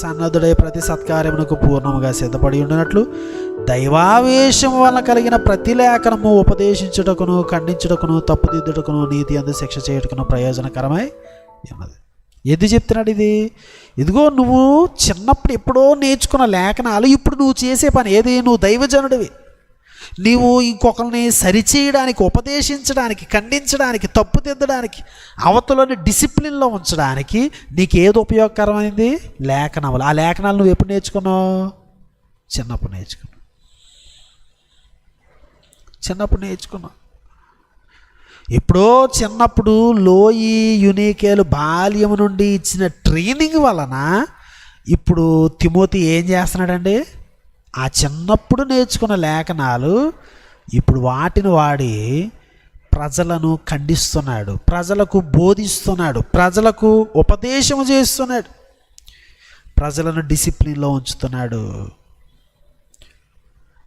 సన్నద్ధుడై ప్రతి సత్కార్యమునకు పూర్ణముగా సిద్ధపడి ఉండినట్లు దైవావేశం వలన కలిగిన ప్రతి లేఖనము ఉపదేశించుటకును ఖండించుటకును తప్పుదిద్దుటకును నీతి అందు శిక్ష చేయుటకును ప్రయోజనకరమై ఉన్నది. ఎది చెప్తున్నాడు ఇది? ఇదిగో నువ్వు చిన్నప్పుడు ఎప్పుడో నేర్చుకున్న లేఖనాలు ఇప్పుడు నువ్వు చేసే పని ఏది? నువ్వు దైవజనుడివి. నీవు ఇంకొకరిని సరిచేయడానికి ఉపదేశించడానికి ఖండించడానికి తప్పుదిద్దడానికి అవతలని డిసిప్లిన్లో ఉంచడానికి నీకు ఏది ఉపయోగకరమైంది? లేఖనములు ఆ లేఖనాలు నువ్వు ఎప్పుడు నేర్చుకున్నావు? చిన్నప్పుడు నేర్చుకున్నావు. చిన్నప్పుడు నేర్చుకున్నావు. ఎప్పుడో చిన్నప్పుడు లోయి యునికేలు బాల్యం నుండి ఇచ్చిన ట్రైనింగ్ వలన ఇప్పుడు తిమోతి ఏం చేస్తున్నాడండి? ఆ చిన్నప్పుడు నేర్చుకున్న లేఖనాలు ఇప్పుడు వాటిని వాడి ప్రజలను ఖండిస్తున్నాడు ప్రజలకు బోధిస్తున్నాడు ప్రజలకు ఉపదేశం చేస్తున్నాడు ప్రజలను డిసిప్లిన్లో ఉంచుతున్నాడు.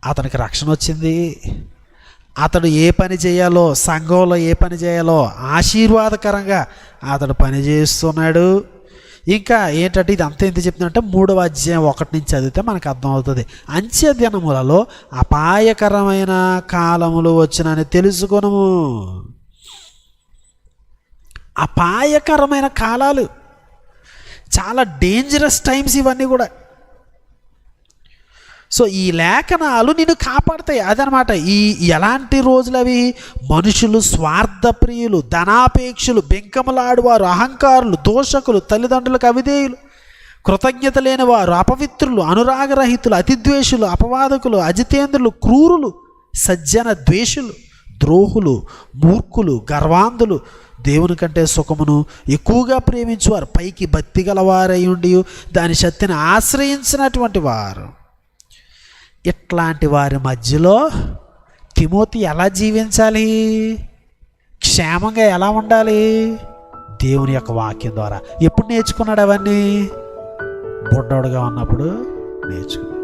అతనికి రక్షణ వచ్చింది. అతడు ఏ పని చేయాలో సంఘంలో ఏ పని చేయాలో ఆశీర్వాదకరంగా అతడు పని చేస్తున్నాడు. ఇంకా ఏంటంటే ఇది అంత ఎంత చెప్తుందంటే మూడవ అధ్యాయం ఒకటి నుంచి చదివితే మనకు అర్థమవుతుంది. అంత్య దినములలో అపాయకరమైన కాలములు వచ్చినని తెలుసుకునము. అపాయకరమైన కాలాలు. చాలా డేంజరస్ టైమ్స్ ఇవన్నీ కూడా. సో ఈ లేఖనాలు నిన్ను కాపాడతాయి. అదనమాట ఈ ఎలాంటి రోజులు అవి మనుషులు స్వార్థప్రియులు ధనాపేక్షలు బెంకములాడువారు అహంకారులు దోషకులు తల్లిదండ్రులకు అవిధేయులు కృతజ్ఞత లేని వారు అపవిత్రులు అనురాగరహితులు అతిద్వేషులు అపవాదకులు అజితేంద్రులు క్రూరులు సజ్జన ద్వేషులు ద్రోహులు మూర్ఖులు గర్వాంధులు దేవుని కంటే సుఖమును ఎక్కువగా ప్రేమించువారు పైకి భక్తి గలవారై ఉండి దాని శక్తిని ఆశ్రయించినటువంటి వారు. ఇట్లాంటి వారి మధ్యలో తిమోతి ఎలా జీవించాలి? క్షేమంగా ఎలా ఉండాలి? దేవుని యొక్క వాక్యం ద్వారా. ఎప్పుడు నేర్చుకున్నాడు అవన్నీ? బుడ్డోడుగా ఉన్నప్పుడు నేర్చుకున్నాడు.